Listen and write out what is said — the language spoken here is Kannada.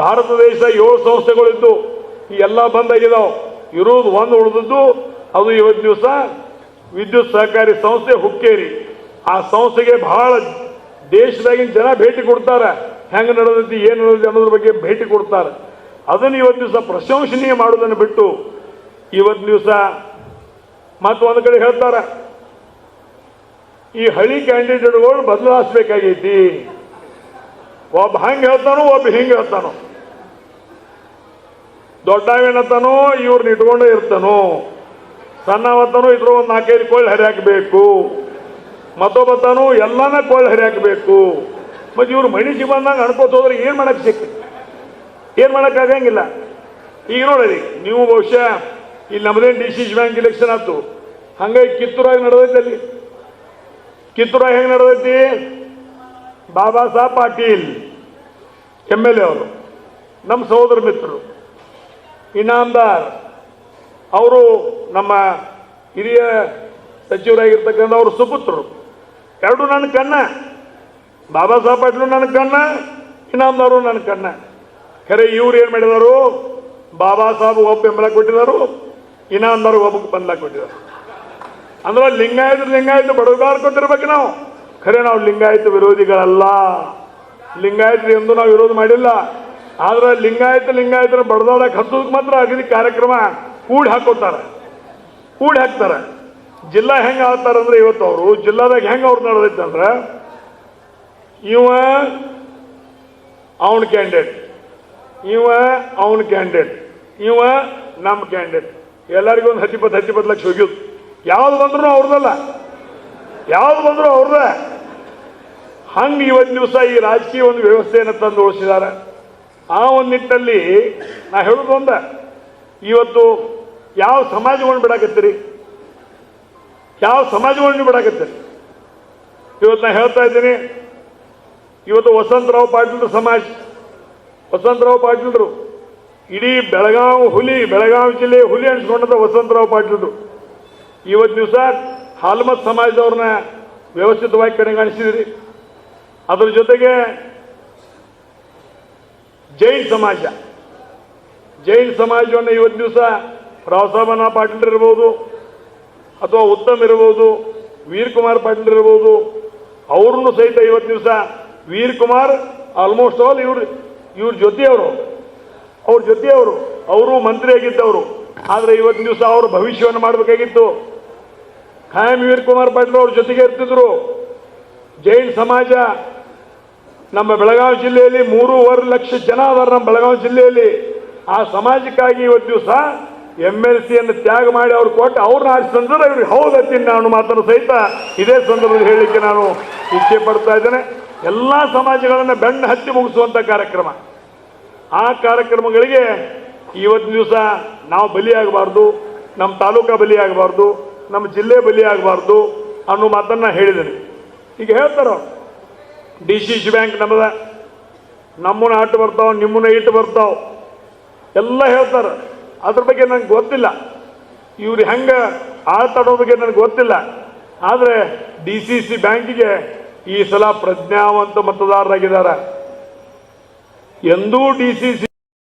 ಭಾರತ ದೇಶ ಏಳು ಸಂಸ್ಥೆಗಳಿದ್ದು, ಈ ಎಲ್ಲ ಬಂದಾಗಿದ್ದಾವೆ ಇರೋದು ಒಂದು ಉಳಿದದ್ದು, ಅದು ಇವತ್ತು ದಿವಸ ವಿದ್ಯುತ್ ಸಹಕಾರಿ ಸಂಸ್ಥೆ ಹುಕ್ಕೇರಿ. ಆ ಸಂಸ್ಥೆಗೆ ಬಹಳ ದೇಶದಾಗಿನ ಜನ ಭೇಟಿ ಕೊಡ್ತಾರೆ. ಹೆಂಗೆ ನಡೆದೈತಿ, ಏನು ನಡೆದೈತಿ ಅನ್ನೋದ್ರ ಬಗ್ಗೆ ಭೇಟಿ ಕೊಡ್ತಾರೆ. ಅದನ್ನು ಇವತ್ತು ದಿವಸ ಪ್ರಶಂಸನೀಯ ಮಾಡೋದನ್ನು ಬಿಟ್ಟು ಇವತ್ತು ದಿವಸ ಮತ್ತು ಒಂದು ಕಡೆ ಹೇಳ್ತಾರೆ, ಈ ಹಳಿ ಕ್ಯಾಂಡಿಡೇಟ್ಗಳು ಬದಲಾಯಿಸ್ಬೇಕಾಗೈತಿ. ಒಬ್ಬ ಹಂಗೆ ಹೇಳ್ತಾನೋ, ಒಬ್ಬ ಹಿಂಗೆ ಹೇಳ್ತಾನೋ. ದೊಡ್ಡವೇನತ್ತಾನೋ ಇವ್ರನ್ನ ಇಟ್ಕೊಂಡೇ ಇರ್ತಾನೋ. ಸಣ್ಣವತ್ತಾನೋ ಇದ್ರ ಒಂದು ನಾಲ್ಕೈದು ಕೊಳ್ಳಿ ಹರಿಯಾಕಬೇಕು ಮತ್ತೊಬ್ಬತ್ತಾನು ಎಲ್ಲಾನ ಕೊಳ್ಳಿ ಹರಿಯಾಕಬೇಕು ಮತ್ತು ಇವ್ರು ಮಣಿಸಿ ಬಂದಾಗ ಅನ್ಕೋತ ಹೋದ್ರೆ ಏನು ಮಾಡಕ್ಕೆ ಸಿಕ್ಕ ಏನು ಮಾಡೋಕ್ಕಾಗಂಗಿಲ್ಲ ಈಗ ನೋಡಿರಿ ನೀವು ಬಹುಶಃ ಇಲ್ಲಿ ನಮ್ಮದೇನು ಡಿ ಸಿ ಬ್ಯಾಂಕ್ ಇಲೆಕ್ಷನ್ ಆಯ್ತು. ಹಂಗಾಗಿ ಕಿತ್ತೂರಾಗ ನಡೆದೈತೆ ಅಲ್ಲಿ. ಕಿತ್ತೂರಾಗ ಹೆಂಗೆ ನಡೆದೈತಿ? Baba Saheb Patil. M L A ಅವರು, ನಮ್ಮ ಸಹೋದರ ಮಿತ್ರರು ಇನಾಂದಾರ್ ಅವರು ನಮ್ಮ ಹಿರಿಯ ಸಚಿವರಾಗಿರ್ತಕ್ಕಂಥ ಅವರು ಸುಪುತ್ರರು. ಎರಡು ನನ್ನ ಕಣ್ಣ, ಬಾಬಾ ಸಾಹೇಬ್ ಪಾಟೀಲು ನನ್ನ ಕಣ್ಣ, ಇನಾಮದಾರು ನನ್ನ ಕಣ್ಣ. ಖರೆ, ಇವ್ರು ಏನು ಮಾಡಿದರು? ಬಾಬಾ ಸಾಹೇಬ್ ಒಬ್ಬ ಬೆಂಬಲ ಕೊಟ್ಟಿದ್ದಾರೆ ಇನಾಮದಾರು ಒಬ್ಬಕ್ಕೆ ಬೆಂಬಲ ಕೊಟ್ಟಿದ್ದಾರೆ ಅಂದ್ರೆ ಲಿಂಗಾಯತ ಲಿಂಗಾಯತ ಬಡಗಾರ್ ಕೊಟ್ಟಿರ್ಬೇಕು ನಾವು. ಖರೆ, ನಾವು ಲಿಂಗಾಯತ ವಿರೋಧಿಗಳಲ್ಲ. ಲಿಂಗಾಯತರು ಎಂದು ನಾವು ವಿರೋಧ ಮಾಡಿಲ್ಲ. ಆದ್ರೆ ಲಿಂಗಾಯತ ಲಿಂಗಾಯತರ ಬಡದಾಡಕ್ಕೆ ಹತ್ತೋದಕ್ಕೆ ಮಾತ್ರ ಅಗದಿ ಕಾರ್ಯಕ್ರಮ ಕೂಡಿ ಹಾಕೋತಾರೆ. ಕೂಡಿ ಹಾಕ್ತಾರೆ. ಜಿಲ್ಲಾ ಹೆಂಗೆ ಆಡ್ತಾರಂದ್ರೆ ಇವತ್ತು ಅವರು, ಜಿಲ್ಲಾದಾಗ ಹೆಂಗೆ ಅವ್ರು ನಡೆದೈತಂದ್ರೆ ಇವ ಅವನ ಕ್ಯಾಂಡಿಡೇಟ್ ಇವ ಅವನ ಕ್ಯಾಂಡಿಡೇಟ್ ಇವ ನಮ್ಮ ಕ್ಯಾಂಡಿಡೇಟ್ ಎಲ್ಲರಿಗೂ ಒಂದು ಹತ್ತಿಪ್ಪತ್ತು ಹತ್ತಿಪ್ಪತ್ತು ಲಕ್ಷ ಹೋಗಿತ್ತು ಯಾವ್ದು ಬಂದ್ರು ಅವ್ರದಲ್ಲ. ಯಾವ್ದು ಬಂದ್ರು ಅವ್ರದ್ದೇ ಹಂಗೆ ಇವತ್ತು ದಿವಸ ಈ ರಾಜಕೀಯ ಒಂದು ವ್ಯವಸ್ಥೆಯನ್ನು ತಂದು ಉಳಿಸಿದ್ದಾರೆ. ಆ ಒಂದು ನಿಟ್ಟಿನಲ್ಲಿ ನಾ ಹೇಳೋದು ಒಂದ, ಇವತ್ತು ಯಾವ ಸಮಾಜವನ್ನು ಬಿಡಾಕತ್ತೀರಿ? ಯಾವ ಸಮಾಜವನ್ನು ಬಿಡಾಕತ್ತೀರಿ? ಇವತ್ತು ನಾ ಹೇಳ್ತಾ ಇದ್ದೀನಿ, ಇವತ್ತು ವಸಂತರಾವ್ ಪಾಟೀಲ್ ಸಮಾಜ, ವಸಂತರಾವ್ ಪಾಟೀಲ್ರು, ಇಡೀ ಬೆಳಗಾವಿ ಹುಲಿ, ಬೆಳಗಾವಿ ಜಿಲ್ಲೆ ಹುಲಿ ಅನ್ಸ್ಕೊಂಡಂತ ವಸಂತರಾವ್ ಪಾಟೀಲ್ರು, ಇವತ್ತು ದಿವಸ ಹಾಲ್ಮತ್ ಸಮಾಜದವ್ರನ್ನ ವ್ಯವಸ್ಥಿತವಾಗಿ ಕಡೆಗಾಣಿಸಿದಿರಿ ಅದ್ರ ಜೊತೆಗೆ ಜೈನ್ ಸಮಾಜ. ಜೈನ್ ಸಮಾಜವನ್ನು ಇವತ್ತು ದಿವಸ ರಾವಸಾಬನ ಪಾಟೀಲ್ ಇರ್ಬೋದು, ಅಥವಾ ಉತ್ತಮ್ ಇರ್ಬೋದು, ವೀರ್ ಕುಮಾರ್ ಪಾಟೀಲ್ ಇರ್ಬೋದು, ಅವ್ರನ್ನು ಸಹಿತ ಇವತ್ತು ದಿವಸ ವೀರ್ ಕುಮಾರ್ ಆಲ್ಮೋಸ್ಟ್ ಆಲ್ ಇವ್ರು, ಇವ್ರ ಜೊತೆಯವರು ಅವ್ರ. ಜೊತೆಯವರು ಅವರು. ಮಂತ್ರಿ ಆಗಿದ್ದವರು. ಆದರೆ ಇವತ್ತಿನ ದಿವಸ ಅವರು ಭವಿಷ್ಯವನ್ನು ಮಾಡಬೇಕಾಗಿತ್ತು. ಖಾಯಂ ವೀರ್ ಕುಮಾರ್ ಪಾಟೀಲ್ ಅವ್ರ ಜೊತೆಗೆ ಇರ್ತಿದ್ರು. ಜೈನ್ ಸಮಾಜ ನಮ್ಮ ಬೆಳಗಾವಿ ಜಿಲ್ಲೆಯಲ್ಲಿ ಮೂರುವರೆ ಲಕ್ಷ ಜನ ಅದಾರ ನಮ್ಮ ಬೆಳಗಾವಿ ಜಿಲ್ಲೆಯಲ್ಲಿ. ಆ ಸಮಾಜಕ್ಕಾಗಿ ಇವತ್ತು ದಿವಸ ಎಂ ಎಲ್ ಸಿಯನ್ನು ತ್ಯಾಗ ಮಾಡಿ ಅವ್ರು ಕೊಟ್ಟು ಅವ್ರನ್ನ ಆರಿಸಿದ್ರೆ ಇವ್ರಿಗೆ ಹೌದತ್ತೀನಿ ನಾನು ಮಾತನ್ನು ಸಹಿತ. ಇದೇ ಸಂದರ್ಭದಲ್ಲಿ ಹೇಳಲಿಕ್ಕೆ ನಾನು ಇಚ್ಛೆ ಪಡ್ತಾ ಇದ್ದೇನೆ. ಎಲ್ಲ ಸಮಾಜಗಳನ್ನು ಬೆನ್ನು ಹತ್ತಿ ಮುಗಿಸುವಂಥ ಕಾರ್ಯಕ್ರಮ. ಆ ಕಾರ್ಯಕ್ರಮಗಳಿಗೆ ಇವತ್ತಿನ ದಿವಸ ನಾವು ಬಲಿಯಾಗಬಾರ್ದು, ನಮ್ಮ ತಾಲೂಕಾ ಬಲಿಯಾಗಬಾರ್ದು, ನಮ್ಮ ಜಿಲ್ಲೆ ಬಲಿಯಾಗಬಾರ್ದು ಅನ್ನೋ ಮಾತನ್ನು ಹೇಳಿದ್ದೇನೆ. ಈಗ ಹೇಳ್ತಾರೋ? ಡಿ ಸಿ ಸಿ ಬ್ಯಾಂಕ್ ನಮ್ಮದ. ನಮ್ಮನ್ನ ಆಟ ಬರ್ತಾವೆ, ನಿಮ್ಮನ್ನ ಇಟ್ಟು ಬರ್ತಾವೆ. ಎಲ್ಲ ಹೇಳ್ತಾರೆ. ಅದ್ರ ಬಗ್ಗೆ ನನಗೆ ಗೊತ್ತಿಲ್ಲ. ಇವ್ರು ಹೆಂಗೆ ಆಳ್ತಾಡೋ ಬಗ್ಗೆ ನನಗೆ ಗೊತ್ತಿಲ್ಲ. ಆದರೆ ಡಿ ಸಿ ಸಿ ಬ್ಯಾಂಕಿಗೆ ಈ ಸಲ ಪ್ರಜ್ಞಾವಂತ ಮತದಾರರಾಗಿದ್ದಾರೆ. ಎಂದೂ ಡಿ ಸಿ ಸಿ